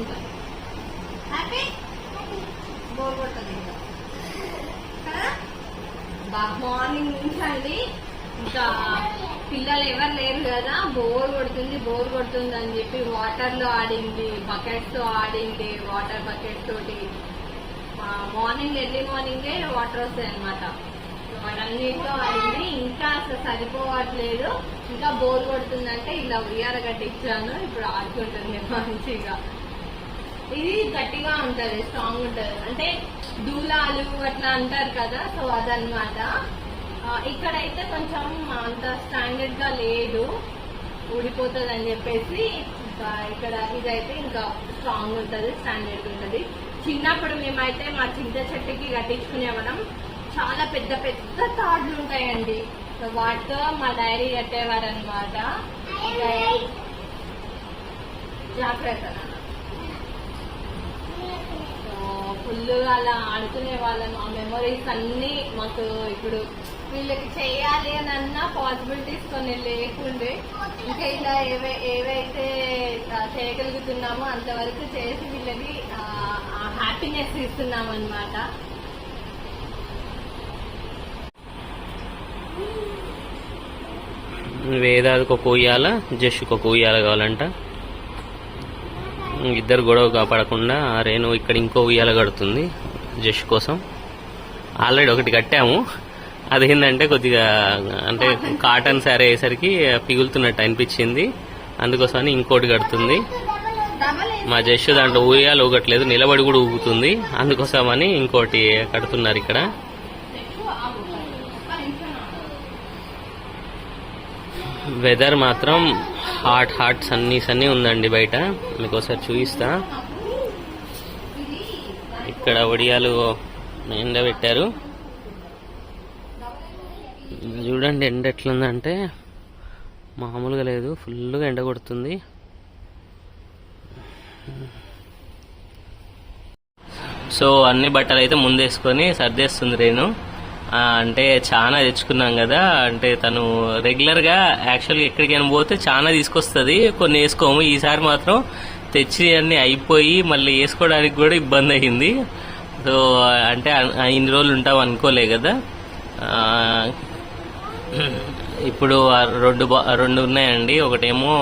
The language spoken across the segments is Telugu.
ఉంటుంది హ్యాపీ బోర్ కదా మార్నింగ్ నుంచి అండి ఇంకా పిల్లలు ఎవరు లేరు కదా బోర్ కొడుతుంది బోర్ కొడుతుంది అని చెప్పి వాటర్లో ఆడింది బకెట్స్తో ఆడింది వాటర్ బకెట్ తోటి. మార్నింగ్ ఎర్లీ మార్నింగే వాటర్ వస్తాయి అనమాట వాటన్నిటితో ఆడింది. ఇంకా అసలు సరిపోవట్లేదు. ఇంకా బోర్ కొడుతుందంటే ఇలా ఉయ్యాల కట్టించాను. ఇప్పుడు ఆడుకుంటుంది మంచిగా. ఇది గట్టిగా ఉంటది స్ట్రాంగ్ ఉంటది. అంటే దూలాలు అట్లా అంటారు కదా సో అదనమాట ఇక్కడైతే కొంచెం అంత స్టాండర్డ్గా లేదు. ఊడిపోతుంది అని చెప్పేసి ఇంకా ఇక్కడ ఇదైతే ఇంకా స్ట్రాంగ్ ఉంటది స్టాండర్డ్ ఉంటది. చిన్నప్పుడు మేమైతే మా చింత చెట్టుకి కట్టించుకునేవడం చాలా పెద్ద పెద్ద తాడ్లు ఉంటాయండి. సో వాటితో మా డైరీ కట్టేవారు అనమాట జాగ్రత్త. నాన్న. అలా ఆడుకునే వాళ్ళం. ఆ మెమరీస్ అన్ని మాకు ఇప్పుడు వీళ్ళకి చేయాలి అని అన్న పాసిబిలిటీస్ కొన్ని లేకుండే. ఇంకా ఇలా ఏవై ఏవైతే చేయగలుగుతున్నామో అంతవరకు చేసి వీళ్ళకి హ్యాపీనెస్ ఇస్తున్నాం అనమాట వేదానికి ఒక ఉయ్యాల జస్ట్ ఒక ఉయ్యాల కావాలంట. ఇద్దరు గొడవ కాపాడకుండా రేణు ఇక్కడ ఇంకో ఉయ్యాల కడుతుంది జస్ట్ కోసం. ఆల్రెడీ ఒకటి కట్టాము. అది ఏంటంటే కొద్దిగా అంటే కాటన్ శారీ అయ్యేసరికి పిగులుతున్నట్టు అనిపించింది. అందుకోసమని ఇంకోటి కడుతుంది. మా జస్ట్ దాంట్లో ఊయాలు ఊగట్లేదు నిలబడి కూడా ఊగుతుంది. అందుకోసమని ఇంకోటి కడుతున్నారు ఇక్కడ. వెదర్ మాత్రం హాట్ హాట్ సన్నీ సన్నీ ఉందండి బయట. మీకు ఒకసారి చూపిస్తా. ఇక్కడ ఒడియాలు ఎండబెట్టారు చూడండి ఎండ ఎట్లుందంటే మామూలుగా లేదు ఫుల్గా ఎండ కొడుతుంది. సో అన్ని బట్టలు అయితే ముందేసుకొని సర్దేస్తుంది రేణు. అంటే చాలా తెచ్చుకున్నాం కదా అంటే తను రెగ్యులర్గా యాక్చువల్గా ఎక్కడికైనా పోతే చాలా తీసుకొస్తుంది కొన్ని వేసుకోము ఈసారి మాత్రం తెచ్చి అన్ని అయిపోయి మళ్ళీ వేసుకోవడానికి కూడా ఇబ్బంది అయింది. సో అంటే ఇన్ని రోజులు ఉంటాం అనుకోలే కదా. ఇప్పుడు రెండు రెండు ఉన్నాయండి. ఒకటేమో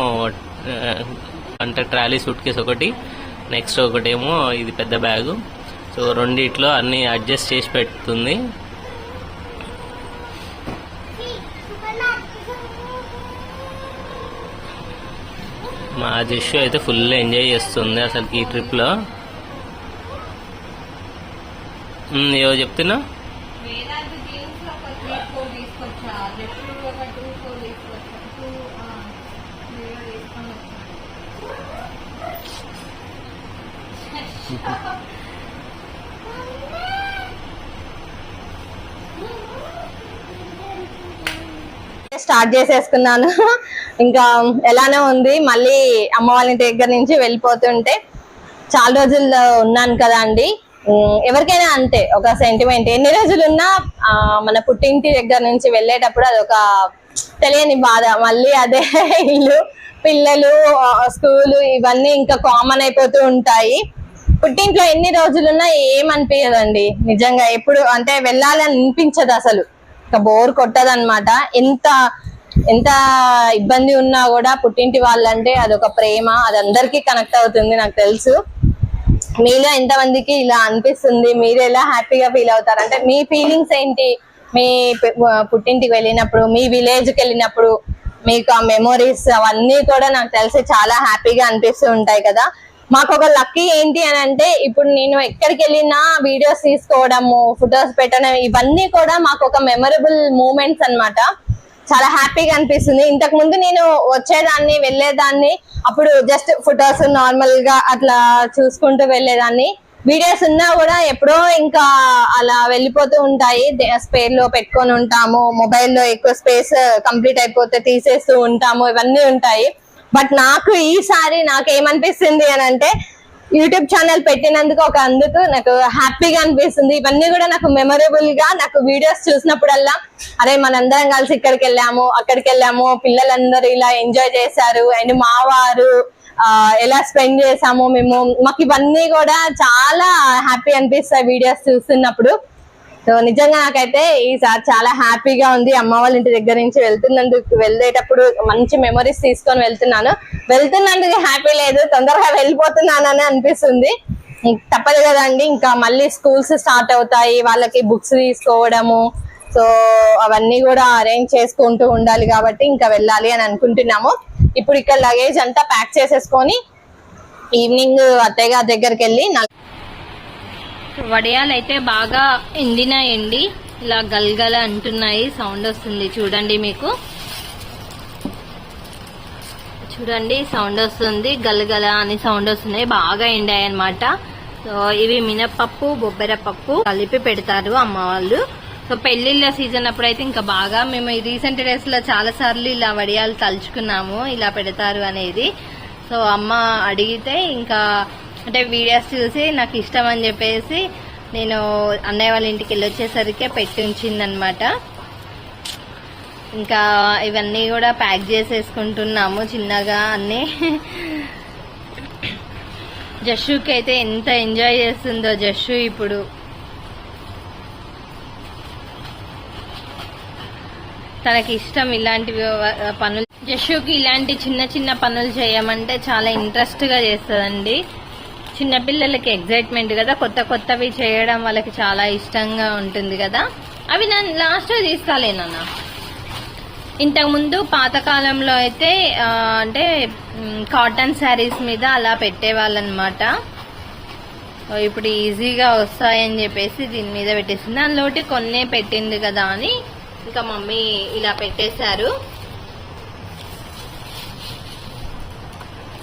అంటే ట్రాలీ సూట్ కేసు ఒకటి నెక్స్ట్ ఒకటేమో ఇది పెద్ద బ్యాగు. సో రెండిట్లో అన్ని అడ్జస్ట్ చేసి పెడుతుంది. మా జస్సు అయితే ఫుల్ ఎంజాయ్ చేస్తుంది అసలు ఈ ట్రిప్లో ఏవో చెప్తున్నా వేదాంత జీన్స్ ఒక త్రీ ఫోర్ తీసుకొచ్చా జస్ట్ ఒక టూ ఫోర్ తీసుకొచ్చా టూ వేరే తీసుకొని స్టార్ట్ చేసేసుకున్నాను. ఇంకా ఎలానే ఉంది. మళ్ళీ అమ్మ వాళ్ళ ఇంటి దగ్గర నుంచి వెళ్ళిపోతుంటే చాలా రోజుల్లో ఉన్నాను కదా అండి. ఎవరికైనా అంతే ఒక సెంటిమెంట్ ఎన్ని రోజులు ఉన్నా మన పుట్టింటి దగ్గర నుంచి వెళ్ళేటప్పుడు అది ఒక తెలియని బాధ. మళ్ళీ అదే ఇల్లు పిల్లలు స్కూలు ఇవన్నీ ఇంకా కామన్ అయిపోతూ ఉంటాయి. పుట్టింట్లో ఎన్ని రోజులున్నా ఏమనిపించదండి నిజంగా ఎప్పుడు అంటే వెళ్ళాలని అనిపించదు అసలు. బోర్ కొట్టదు అనమాట ఎంత ఎంత ఇబ్బంది ఉన్నా కూడా పుట్టింటి వాళ్ళంటే అదొక ప్రేమ. అది అందరికీ కనెక్ట్ అవుతుంది నాకు తెలుసు. మీలో ఎంతమందికి ఇలా అనిపిస్తుంది? మీరు ఎలా హ్యాపీగా ఫీల్ అవుతారు? అంటే మీ ఫీలింగ్స్ ఏంటి? మీ పుట్టింటికి వెళ్ళినప్పుడు మీ విలేజ్కి వెళ్ళినప్పుడు మీకు ఆ మెమొరీస్ అవన్నీ కూడా నాకు తెలిసి చాలా హ్యాపీగా అనిపిస్తూ ఉంటాయి కదా. మాకు ఒక లక్కీ ఏంటి అని అంటే ఇప్పుడు నేను ఎక్కడికి వెళ్ళినా వీడియోస్ తీసుకోవడము ఫొటోస్ పెట్టడం ఇవన్నీ కూడా మాకు ఒక మెమరబుల్ మూమెంట్స్ అన్నమాట. చాలా హ్యాపీగా అనిపిస్తుంది. ఇంతకు ముందు నేను వచ్చేదాన్ని వెళ్ళేదాన్ని అప్పుడు జస్ట్ ఫొటోస్ నార్మల్గా అట్లా చూసుకుంటూ వెళ్ళేదాన్ని. వీడియోస్ ఉన్నా కూడా ఎప్పుడో ఇంకా అలా వెళ్ళిపోతూ ఉంటాయి. స్పేర్లో పెట్టుకొని ఉంటాము మొబైల్లో ఎక్కువ స్పేస్ కంప్లీట్ అయిపోతే తీసేస్తూ ఉంటాము ఇవన్నీ ఉంటాయి. బట్ నాకు ఈసారి నాకు ఏమనిపిస్తుంది అని అంటే యూట్యూబ్ ఛానల్ పెట్టినందుకు ఒక అందుకు నాకు హ్యాపీగా అనిపిస్తుంది. ఇవన్నీ కూడా నాకు మెమొరబుల్గా నాకు వీడియోస్ చూసినప్పుడల్లా అరే మనందరం కలిసి ఇక్కడికి వెళ్ళాము అక్కడికి వెళ్ళాము పిల్లలందరూ ఇలా ఎంజాయ్ చేశారు అండ్ మా వారు ఆ, ఎలా స్పెండ్ చేసాము మేము మాకు ఇవన్నీ కూడా చాలా హ్యాపీ అనిపిస్తాయి వీడియోస్ చూస్తున్నప్పుడు. సో నిజంగా నాకైతే ఈసారి చాలా హ్యాపీగా ఉంది. అమ్మ వాళ్ళ ఇంటి దగ్గర నుంచి వెళ్తున్నందుకు వెళ్ళేటప్పుడు మంచి మెమరీస్ తీసుకొని వెళ్తున్నాను. వెళ్తున్నందుకు హ్యాపీ లేదు తొందరగా వెళ్ళిపోతున్నానని అనిపిస్తుంది. తప్పదు కదండి. ఇంకా మళ్ళీ స్కూల్స్ స్టార్ట్ అవుతాయి వాళ్ళకి బుక్స్ తీసుకోవడము. సో అవన్నీ కూడా అరేంజ్ చేసుకుంటూ ఉండాలి కాబట్టి ఇంకా వెళ్ళాలి అని అనుకుంటున్నాము. ఇప్పుడు ఇక్కడ లగేజ్ అంతా ప్యాక్ చేసేసుకొని ఈవినింగ్ అత్తయ్య గారి దగ్గరికి వెళ్ళి నల్- వడియాలు అయితే బాగా ఎండినాయండి. ఇలా గల్గల అంటున్నాయి. సౌండ్ వస్తుంది. చూడండి మీకు. చూడండి సౌండ్ వస్తుంది. గలగల అని సౌండ్ వస్తున్నాయి బాగా ఎండాయి అనమాట సో ఇవి మినపప్పు బొబ్బెర పప్పు కలిపి పెడతారు అమ్మ వాళ్ళు. సో పెళ్ళిళ్ళ సీజన్ అప్పుడైతే ఇంకా బాగా మేము రీసెంట్ డేస్లో చాలా సార్లు ఇలా వడియాలు తలుచుకున్నాము. ఇలా పెడతారు అనేది. సో అమ్మ అడిగితే ఇంకా అంటే వీడియోస్ చూసి నాకు ఇష్టం అని చెప్పేసి నేను అన్నయ్య వాళ్ళ ఇంటికి వెళ్ళి వచ్చేసరికి పెట్టి ఉంచిందనమాట ఇంకా ఇవన్నీ కూడా ప్యాక్ చేసేసుకుంటున్నాము చిన్నగా అన్నీ. జస్సుకి అయితే ఎంత ఎంజాయ్ చేస్తుందో జస్సు ఇప్పుడు. తనకి ఇష్టం ఇలాంటి పనులు. జస్సుకి ఇలాంటి చిన్న చిన్న పనులు చేయమంటే చాలా ఇంట్రెస్ట్గా చేస్తుందండి. చిన్నపిల్లలకి ఎగ్జైట్మెంట్ కదా. కొత్త కొత్తవి చేయడం వాళ్ళకి చాలా ఇష్టంగా ఉంటుంది కదా. అవి నేను లాస్ట్ తీసుకోలేనన్నా ఇంతకు ముందు పాతకాలంలో అయితే అంటే కాటన్ శారీస్ మీద అలా పెట్టేవాళ్ళనమాట. ఇప్పుడు ఈజీగా వస్తాయని చెప్పేసి దీని మీద పెట్టేసింది. అందులోటి కొన్నే పెట్టింది కదా అని ఇంకా మమ్మీ ఇలా పెట్టేశారు.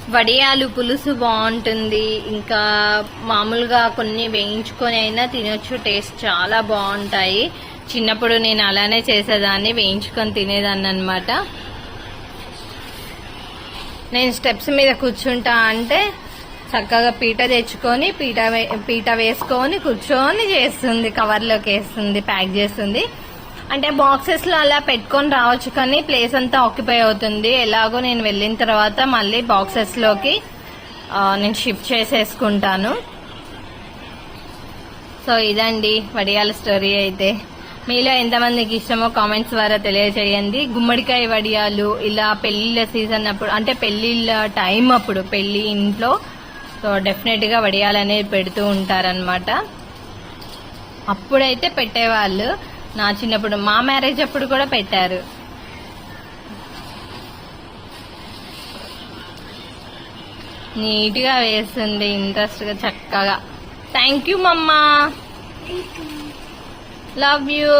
వడియాలు పులుసు బాగుంటుంది. ఇంకా మామూలుగా కొన్ని వేయించుకొని అయినా తినొచ్చు. టేస్ట్ చాలా బాగుంటాయి. చిన్నప్పుడు నేను అలానే చేసేదాన్ని వేయించుకొని తినేదాన్ని అనమాట నేను స్టెప్స్ మీద కూర్చుంటా అంటే చక్కగా పీట తెచ్చుకొని పీట వే- పీట వేసుకొని కూర్చొని చేస్తుంది. కవర్లోకి వేస్తుంది ప్యాక్ చేస్తుంది. అంటే బాక్సెస్లో అలా పెట్టుకొని రావచ్చు కానీ ప్లేస్ అంతా ఆక్యుపై అవుతుంది. ఎలాగో నేను వెళ్ళిన తర్వాత మళ్ళీ బాక్సెస్లోకి నేను షిఫ్ట్ చేసేసుకుంటాను. సో ఇదండి వడియాల స్టోరీ అయితే. మీలో ఎంతమందికి ఇష్టమో కామెంట్స్ ద్వారా తెలియజేయండి. గుమ్మడికాయ వడియాలు ఇలా పెళ్ళిళ్ళ సీజన్ అప్పుడు అంటే పెళ్ళిళ్ళ టైం అప్పుడు పెళ్ళి ఇంట్లో సో డెఫినెట్గా వడియాలు అనేది పెడుతూ ఉంటారనమాట అప్పుడైతే పెట్టేవాళ్ళు. నా చిన్నప్పుడు మా మ్యారేజ్ అప్పుడు కూడా పెట్టారు. నీట్గా వేస్తుంది ఇంట్రెస్ట్గా చక్కగా thank you mamma love you